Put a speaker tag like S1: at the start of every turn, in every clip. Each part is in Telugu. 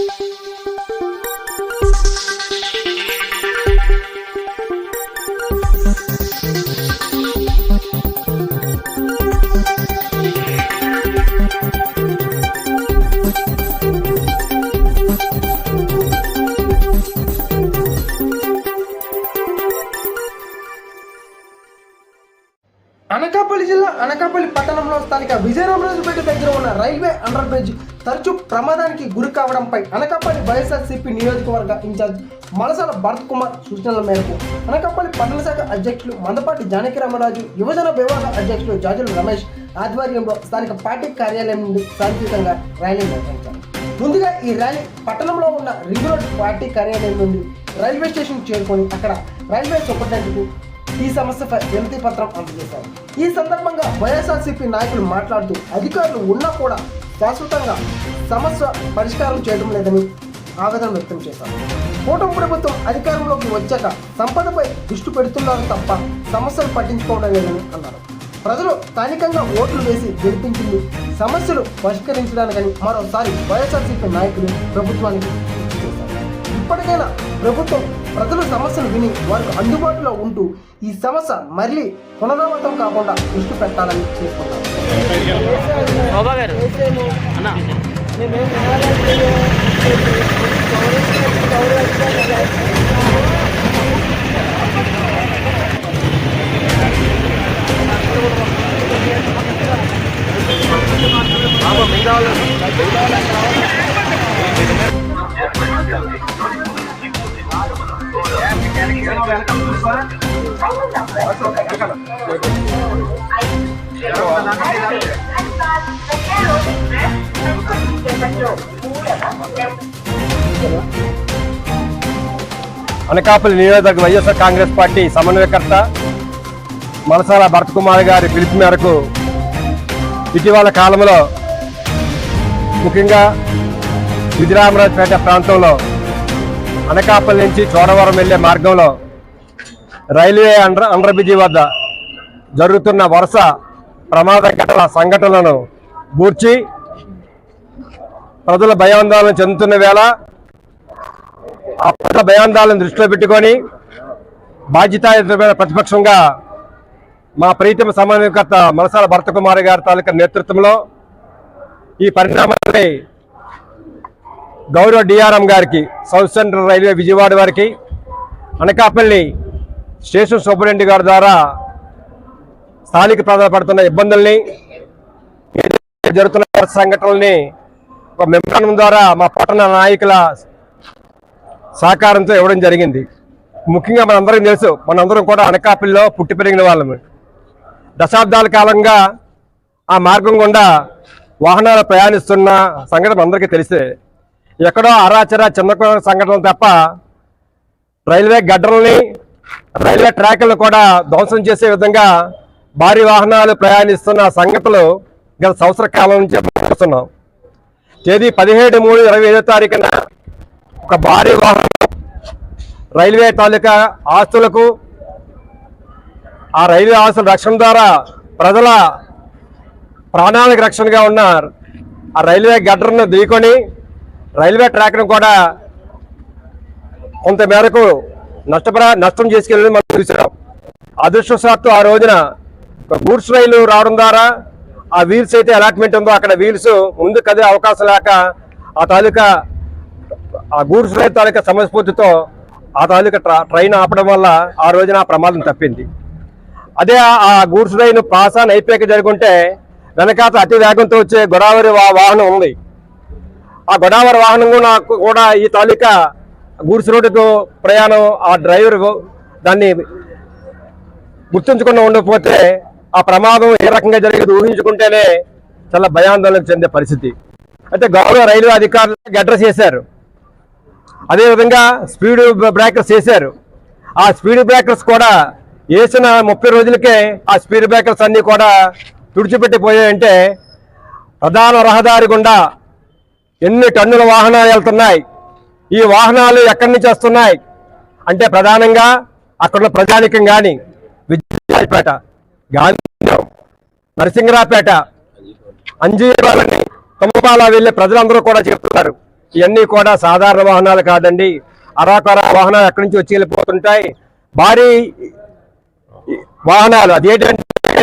S1: Música అనకాపల్లి జిల్లా అనకాపల్లి పట్టణంలో స్థానిక విజయరామరాజుపేట దగ్గర ఉన్న రైల్వే అండర్ బ్రిడ్జ్ తరచూ ప్రమాదానికి గురి కావడంపై అనకాపల్లి వైఎస్ఆర్సీపీ నియోజకవర్గ ఇన్ఛార్జ్ మలసాల భరత్ కుమార్ సూచనల మేరకు అనకాపల్లి పట్టణ శాఖ అధ్యక్షులు మందపాటి జానకిరామరాజు యువజన విభాగ అధ్యక్షులు జాజుల రమేష్ ఆధ్వర్యంలో స్థానిక పార్టీ కార్యాలయం నుండి శాంతియుతంగా ర్యాలీ నిర్వహించారు. ముందుగా ఈ ర్యాలీ పట్టణంలో ఉన్న రింగ్ రోడ్ పార్టీ కార్యాలయం నుండి రైల్వే స్టేషన్ చేరుకొని అక్కడ రైల్వే సూపరింటెండెంట్కు ఈ సమస్యపై వినతి పత్రం అందజేశారు. ఈ సందర్భంగా వైఎస్ఆర్సీపీ నాయకులు మాట్లాడుతూ అధికారులు ఉన్నా కూడా శాశ్వతంగా సమస్య పరిష్కారం చేయడం లేదని ఆవేదన వ్యక్తం చేశారు. కూటమి ప్రభుత్వం అధికారంలోకి వచ్చాక సంపదపై దృష్టి పెడుతున్నారు తప్ప సమస్యలు పట్టించుకోవడం లేదని అన్నారు. ప్రజలు స్థానికంగా ఓట్లు వేసి గెలిపించింది సమస్యలు పరిష్కరించడానికని మరోసారి వైఎస్ఆర్సీపీ నాయకులు ప్రభుత్వానికి ఇప్పటికైనా ప్రభుత్వం ప్రజల సమస్యలు విని వారికి అందుబాటులో ఉంటూ ఈ సమస్య మళ్ళీ పునరావృతం కాకుండా దృష్టి పెట్టాలని
S2: శోభా గారు. అన్న.
S3: అనకాపల్లి నియోజకవర్గ వైఎస్ఆర్ కాంగ్రెస్ పార్టీ సమన్వయకర్త మనసాల భరత్ కుమార్ గారి పిలుపు మేరకు ఇటీవల కాలంలో ముఖ్యంగా విజయరామరాజపేట ప్రాంతంలో అనకాపల్లి నుంచి చోడవరం వెళ్ళే మార్గంలో రైల్వే అండర్ అండర్ బ్రిడ్జి వద్ద జరుగుతున్న వరుస ప్రమాద ఘటన సంఘటనలను గూర్చి ప్రజల భయాందోళన చెందుతున్న వేళ ఆ ప్రజల భయాందాలను దృష్టిలో పెట్టుకొని బాధ్యతాయుతమైన ప్రతిపక్షంగా మా ప్రీతమ సమన్వయకర్త మలసాల భరతకుమార్ గారి తాలూకా నేతృత్వంలో ఈ పరిణామాన్ని గౌరవ డిఆర్ఎం గారికి సౌత్ సెంట్రల్ రైల్వే విజయవాడ వారికి అనకాపల్లి స్టేషన్ సూపరింటెండెంట్ గారి ద్వారా స్థానిక ప్రజలు పడుతున్న ఇబ్బందుల్ని జరుగుతున్న సంఘటనల్ని ఒక మెమరాండం ద్వారా మా పట్టణ నాయకుల సహకారంతో ఇవ్వడం జరిగింది. ముఖ్యంగా మనందరికీ తెలుసు మనందరం కూడా అనకాపిల్లో పుట్టి పెరిగిన వాళ్ళము. దశాబ్దాల కాలంగా ఆ మార్గం గుండా వాహనాలు ప్రయాణిస్తున్న సంఘటన అందరికీ తెలిసే ఎక్కడో అరాచర చిన్న సంఘటనలు తప్ప రైల్వే గడ్డల్ని రైల్వే ట్రాక్లను కూడా ధ్వంసం చేసే విధంగా భారీ వాహనాలు ప్రయాణిస్తున్న సంగతులు గత సంవత్సర కాలం నుంచి చూస్తున్నాం తేదీ పదిహేడు మూడు ఇరవై ఐదో తారీఖున ఒక భారీ వాహనం రైల్వే తాలూకా ఆస్తులకు ఆ రైల్వే ఆస్తుల రక్షణ ద్వారా ప్రజల ప్రాణాలకు రక్షణగా ఉన్న ఆ రైల్వే గడ్డర్ను దిగుకొని రైల్వే ట్రాక్ను కూడా కొంత మేరకు నష్టపర నష్టం చేసుకెళ్ళని మనం చూసాం. అదృష్టవశాత్తు ఆ రోజున గూడ్స్ రైలు రావడం ద్వారా ఆ వీల్స్ అయితే అలాట్మెంట్ ఉందో అక్కడ వీల్స్ ముందు కదిలే అవకాశం లేక ఆ తాలూకా ఆ గూడ్స్ రైలు తాలూకా సమస్ఫూర్తితో ఆ తాలూకా ట్రైన్ ఆపడం వల్ల ఆ రోజున ఆ ప్రమాదం తప్పింది. అదే ఆ- గూడ్స్ రైలు పాసాన్ అయిపోయాక జరుగుంటే వెనకాత అతి వేగంతో వచ్చే గోదావరి వాహనం ఉంది. ఆ గోదావరి వాహనం కూడా కూడా ఈ తాలూకా గూడ్స్ రోడ్డుకు ప్రయాణం ఆ డ్రైవర్ దాన్ని గుర్తుంచకుండా ఉండకపోతే ఆ ప్రమాదం ఏ రకంగా జరిగేది ఊహించుకుంటేనే చాలా భయాందోళన చెందే పరిస్థితి. అయితే గౌరవ రైల్వే అధికారులు అడ్రస్ చేశారు. అదేవిధంగా స్పీడ్ బ్రేకర్స్ వేశారు ఆ స్పీడ్ బ్రేకర్స్ కూడా వేసిన ముప్పై రోజులకే ఆ స్పీడ్ బ్రేకర్స్ అన్నీ కూడా తుడిచిపెట్టిపోయాయంటే ప్రధాన రహదారి గుండా ఎన్ని టన్నుల వాహనాలు వెళ్తున్నాయి. ఈ వాహనాలు ఎక్కడి నుంచి వస్తున్నాయి? అంటే ప్రధానంగా అక్కడ ప్రజానికం కానీ విద్యాపేట గాంధీపురం నరసింగరాపేట అంజీరాలని తుమ్మపాల వెళ్ళే ప్రజలందరూ కూడా చెప్తున్నారు. ఇవన్నీ కూడా సాధారణ వాహనాలు కాదండి. అరాకరా వాహనాలు ఎక్కడి నుంచి వచ్చి వెళ్ళిపోతుంటాయి? భారీ వాహనాలు అది ఏంటంటే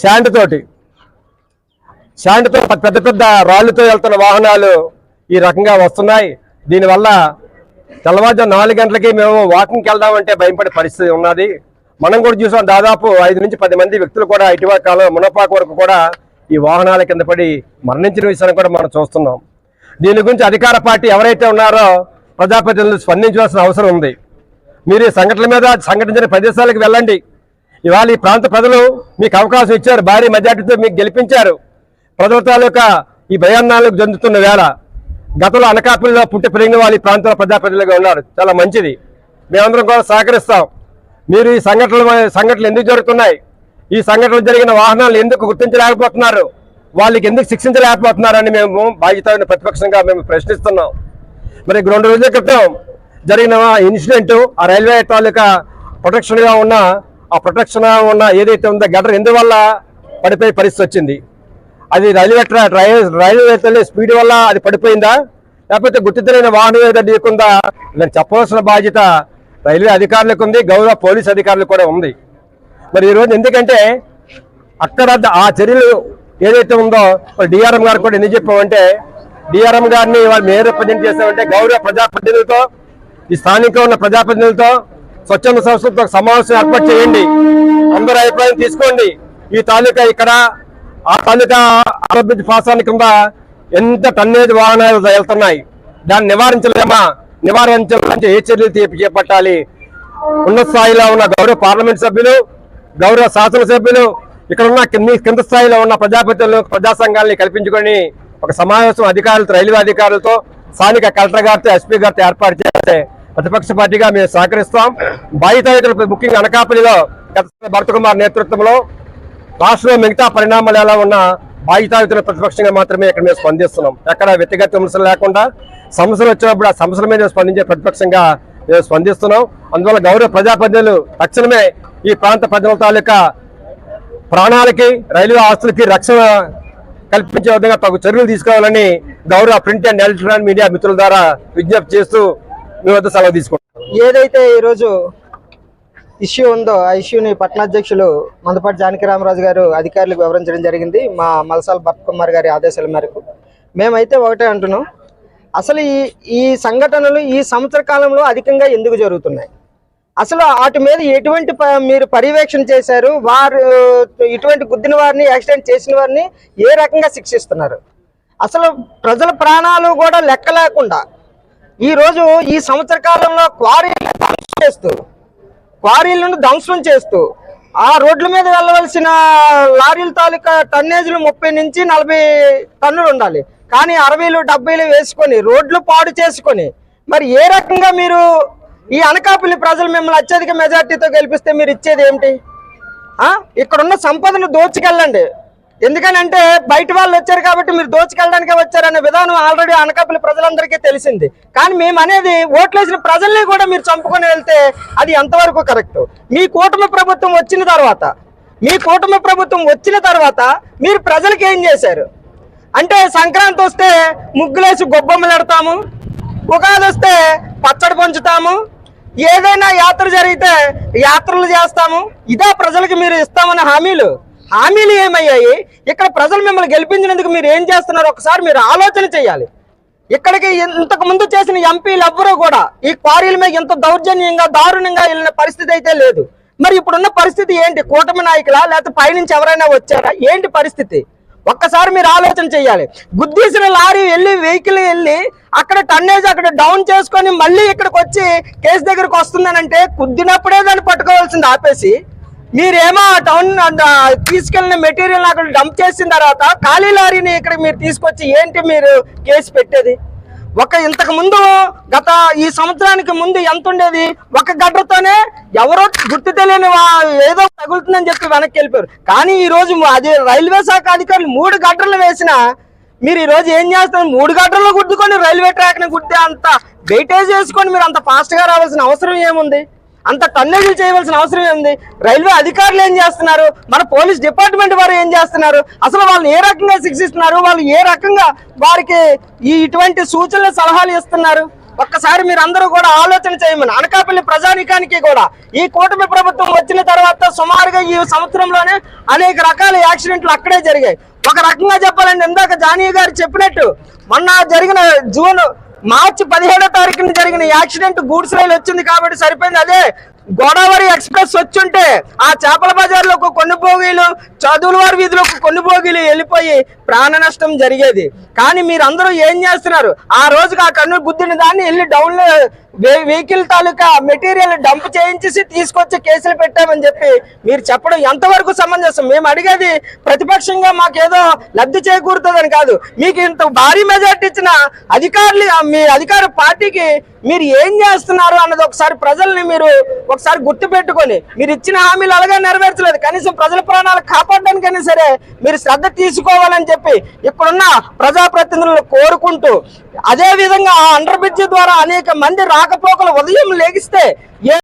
S3: శాండ్ తోటి. శాండ్తో పెద్ద పెద్ద రాళ్ళతో వెళ్తున్న వాహనాలు ఈ రకంగా వస్తున్నాయి. దీనివల్ల తెల్లవారుజాము నాలుగు గంటలకి మేము వాకింగ్కి వెళ్దామంటే భయపడే పరిస్థితి ఉన్నది. మనం కూడా చూసాం దాదాపు ఐదు నుంచి పది మంది వ్యక్తులు కూడా ఇటీవల కాలం మునపాకు వరకు కూడా ఈ వాహనాల కింద పడి మరణించిన విషయాన్ని కూడా మనం చూస్తున్నాం. దీని గురించి అధికార పార్టీ ఎవరైతే ఉన్నారో ప్రజాప్రతినిధులు స్పందించవలసిన అవసరం ఉంది. మీరు ఈ సంఘటనల మీద సంఘటించిన ప్రదేశాలకు వెళ్ళండి. ఇవాళ ఈ ప్రాంత ప్రజలు మీకు అవకాశం ఇచ్చారు. భారీ మెజార్టీతో మీకు గెలిపించారు. ప్రజల తాలూకా ఈ భయాన్నాలకు చెందుతున్న వేళ గతంలో అనకాపల్లిలో పుట్టి పెరిగిన వాళ్ళు ఈ ప్రాంతంలో ప్రజాప్రతినిధులుగా ఉన్నారు. చాలా మంచిది. మేమందరం కూడా సహకరిస్తాం. మీరు ఈ సంఘటనలు సంఘటనలు ఎందుకు జరుగుతున్నాయి? ఈ సంఘటనలు జరిగిన వాహనాలు ఎందుకు గుర్తించలేకపోతున్నారు? వాళ్ళకి ఎందుకు శిక్షించలేకపోతున్నారని మేము బాధ్యత ప్రతిపక్షంగా మేము ప్రశ్నిస్తున్నాం. మరి రెండు రోజుల క్రితం జరిగిన ఇన్సిడెంట్ ఆ రైల్వే తాలూకా ప్రొటెక్షన్గా ఉన్న ఆ ప్రొటెక్షన్ ఉన్న ఏదైతే ఉందో గటర్ ఎందువల్ల పడిపోయే పరిస్థితి వచ్చింది? అది రైల్వే ట్రా రైల్వే తల్లి స్పీడ్ వల్ల అది పడిపోయిందా? లేకపోతే గుర్తించలేని వాహనం ఏదో ఢీకుందా? నేను చెప్పవలసిన బాధ్యత రైల్వే అధికారులకు ఉంది గౌరవ పోలీస్ అధికారులకు కూడా ఉంది. మరి ఈరోజు ఎందుకంటే అక్కడ ఆ చర్యలు ఏదైతే ఉందో డిఆర్ఎం గారు కూడా ఎందుకు చెప్పామంటే డిఆర్ఎం గారిని వాళ్ళు మేము రిప్రజెంట్ చేసామంటే గౌరవ ప్రజాప్రతినిధులతో ఈ స్థానికంగా ఉన్న ప్రజాప్రతినిధులతో స్వచ్ఛంద సంస్థలతో సమావేశం ఏర్పాటు చేయండి. అందరి అభిప్రాయం తీసుకోండి. ఈ తాలూకా ఇక్కడ ఆ స్థానిక ఆరోగ్య పాసాన్ని కింద ఎంత టన్నేజ్ వాహనాలు వెళ్తున్నాయి దాన్ని నివారించలేమా? నివారించాలంటే ఏ చర్యలు చేపట్టాలి? ఉన్నత స్థాయిలో ఉన్న గౌరవ పార్లమెంట్ సభ్యులు గౌరవ శాసనసభ్యులు ఇక్కడ ఉన్న కింది కింద స్థాయిలో ఉన్న ప్రజాప్రతినిధులు ప్రజా సంఘాలని కల్పించుకొని ఒక సమావేశం అధికారులతో రైల్వే అధికారులతో స్థానిక కలెక్టర్ గారితో ఎస్పీ గారితో ఏర్పాటు చేస్తే ప్రతిపక్ష పార్టీగా మేము సహకరిస్తాం. బాధితులు ముఖ్యంగా అనకాపల్లిలో గత భరత్ కుమార్ నేతృత్వంలో రాష్ట్రంలో మిగతా పరిణామాలు ఎలా ఉన్నా బాధితాయుతుల ప్రతిపక్షంగా మాత్రమే ఇక్కడ మేము స్పందిస్తున్నాం. ఎక్కడ వ్యక్తిగత విమర్శలు లేకుండా సమస్యలు వచ్చినప్పుడు ఆ సమస్యల మీద స్పందించే ప్రతిపక్షంగా మేము స్పందిస్తున్నాం. అందువల్ల గౌరవ ప్రజాప్రతినిధులు తక్షణమే ఈ ప్రాంత ప్రజల తాలూకా ప్రాణాలకి రైల్వే ఆస్తులకి రక్షణ కల్పించే విధంగా తగు చర్యలు తీసుకోవాలని గౌరవ ప్రింట్ అండ్ ఎలక్ట్రానిక్ మీడియా మిత్రుల ద్వారా విజ్ఞప్తి చేస్తూ మీ వద్ద సెలవు తీసుకుంటాం
S4: ఏదైతే ఈరోజు ఇష్యూ ఉందో ఆ ఇష్యూని పట్టణాధ్యక్షులు మందపాటి జానకిరామరాజు గారు అధికారులకు వివరించడం జరిగింది. మా మలసాల భరత్ కుమార్ గారి ఆదేశాల మేరకు. మేమైతే ఒకటే అంటున్నాం. అసలు ఈ ఈ సంఘటనలు ఈ సంవత్సర కాలంలో అధికంగా ఎందుకు జరుగుతున్నాయి? అసలు వాటి మీద ఎటువంటి ప- మీరు పర్యవేక్షణ చేశారు? వారు ఇటువంటి గుద్దిన వారిని యాక్సిడెంట్ చేసిన వారిని ఏ రకంగా శిక్షిస్తున్నారు? అసలు ప్రజల ప్రాణాలు కూడా లెక్క లేకుండా ఈ రోజు ఈ సంవత్సర కాలంలో క్వారీలు చేస్తూ క్వారీలను ధ్వంసం చేస్తూ ఆ రోడ్ల మీద వెళ్ళవలసిన లారీల తాలూకా టన్నేజీలు ముప్పై నుంచి నలభై టన్నులు ఉండాలి. కానీ అరవైలు డెబ్బైలు వేసుకొని రోడ్లు పాడు చేసుకొని మరి ఏ రకంగా మీరు ఈ అనకాపల్లి ప్రజలు మిమ్మల్ని అత్యధిక మెజార్టీతో గెలిపిస్తే మీరు ఇచ్చేది ఏమిటి? ఇక్కడున్న సంపదను దోచుకెళ్ళండి. ఎందుకనంటే బయట వాళ్ళు వచ్చారు కాబట్టి మీరు దోచుకెళ్ళడానికే వచ్చారనే విధానం ఆల్రెడీ అనకాపల్లి ప్రజలందరికీ తెలిసింది. కానీ మేము అనేది ఓట్లేసిన ప్రజల్ని కూడా మీరు చంపుకొని వెళ్తే అది ఎంతవరకు కరెక్ట్ మీ కూటమి ప్రభుత్వం వచ్చిన తర్వాత మీ కూటమి ప్రభుత్వం వచ్చిన తర్వాత మీరు ప్రజలకు ఏం చేశారు? అంటే సంక్రాంతి వస్తే ముగ్గులేసి గొబ్బమ్మలు ఎడతాము ఉగాది వస్తే పచ్చడి పంచుతాము ఏదైనా యాత్ర జరిగితే యాత్రలు చేస్తాము ఇదే ప్రజలకు మీరు ఇస్తామన్న హామీలు. హామీలు ఏమయ్యాయి? ఇక్కడ ప్రజలు మిమ్మల్ని గెలిపించినందుకు మీరు ఏం చేస్తున్నారు? ఒకసారి మీరు ఆలోచన చేయాలి. ఇక్కడికి ఇంతకు ముందు చేసిన ఎంపీలు ఎవ్వరూ కూడా ఈ క్వారీల మీద ఇంత దౌర్జన్యంగా దారుణంగా వెళ్ళిన పరిస్థితి అయితే లేదు. మరి ఇప్పుడున్న పరిస్థితి ఏంటి? కూటమి నాయకులా? లేకపోతే పైనుంచి ఎవరైనా వచ్చారా? ఏంటి పరిస్థితి? ఒక్కసారి మీరు ఆలోచన చేయాలి. గుద్దీసిన లారీ వెళ్ళి వెహికల్ వెళ్ళి అక్కడ టన్నేజ్ అక్కడ డౌన్ చేసుకొని మళ్ళీ ఇక్కడికి వచ్చి కేసు దగ్గరకు వస్తుందనంటే కుద్దినప్పుడే దాన్ని పట్టుకోవాల్సింది ఆపేసి మీరేమో టౌన్ తీసుకెళ్ళిన మెటీరియల్ అక్కడ డంప్ చేసిన తర్వాత ఖాళీ లారీని ఇక్కడ మీరు తీసుకొచ్చి ఏంటి మీరు కేసు పెట్టేది? ఒక ఇంతకు ముందు గత ఈ సంవత్సరానికి ముందు ఎంత ఉండేది? ఒక గడ్డతోనే ఎవరో గుర్తు తెలియని ఏదో తగులుతుందని చెప్పి వెనక్కి వెళ్ళిపోయారు. కానీ ఈ రోజు అది రైల్వే శాఖ అధికారులు మూడు గడ్డలు వేసిన మీరు ఈ రోజు ఏం చేస్తారు మూడు గడ్డలు గుద్దుకొని రైల్వే ట్రాక్ని గుద్దే అంత వెయిటేజ్ చేసుకొని మీరు అంత ఫాస్ట్గా రావాల్సిన అవసరం ఏముంది? అంత టన్నేజీలు చేయవలసిన అవసరం ఉంది రైల్వే అధికారులు ఏం చేస్తున్నారు? మన పోలీస్ డిపార్ట్మెంట్ వారు ఏం చేస్తున్నారు? అసలు వాళ్ళని ఏ రకంగా శిక్షిస్తున్నారు? వాళ్ళు ఏ రకంగా వారికి ఈ ఇటువంటి సూచనలు సలహాలు ఇస్తున్నారు? ఒక్కసారి మీరు అందరూ కూడా ఆలోచన చేయమని అనకాపల్లి ప్రజానికానికి కూడా. ఈ కూటమి ప్రభుత్వం వచ్చిన తర్వాత సుమారుగా ఈ సంవత్సరంలోనే అనేక రకాల యాక్సిడెంట్లు అక్కడే జరిగాయి. ఒక రకంగా చెప్పాలంటే ఇందాక జానీ గారు చెప్పినట్టు మొన్న జరిగిన జూన్ మార్చి పదిహేడో తారీఖున జరిగిన యాక్సిడెంట్ గూడ్స్ రైలు వచ్చింది కాబట్టి సరిపోయింది. అదే గోదావరి ఎక్స్ప్రెస్ వచ్చుంటే ఆ చేపల బజార్లోకి కొన్ని భోగీలు చదువుల వారి వీధిలో కొన్ని భోగిలు వెళ్ళిపోయి ప్రాణ నష్టం జరిగేది. కానీ మీరు ఏం చేస్తున్నారు? ఆ రోజుకి ఆ కన్ను గుద్దిన దాన్ని వెళ్ళి డౌన్లో వెహికల్ తాలూకా మెటీరియల్ డంప్ చేయించేసి తీసుకొచ్చి కేసులు పెట్టామని చెప్పి మీరు చెప్పడం ఎంతవరకు సమంజసం? మేము అడిగేది ప్రతిపక్షంగా మాకేదో లబ్ధి చేకూరుతుందని కాదు. మీకు ఇంత భారీ మెజార్టీ ఇచ్చిన అధికారులు మీ అధికార పార్టీకి మీరు ఏం చేస్తున్నారు అన్నది ఒకసారి ప్రజల్ని మీరు ఒకసారి గుర్తు పెట్టుకొని మీరు ఇచ్చిన హామీలు అలాగే నెరవేర్చలేదు. కనీసం ప్రజల ప్రాణాలు కాపాడడానికైనా సరే మీరు శ్రద్ధ తీసుకోవాలని చెప్పి ఇక్కడున్న ప్రజాప్రతినిధులను కోరుకుంటూ అదే విధంగా అండర్ బ్రిడ్జ్ ద్వారా అనేక మంది రాకపోకలు ఉదయం లేగిస్తే ఏ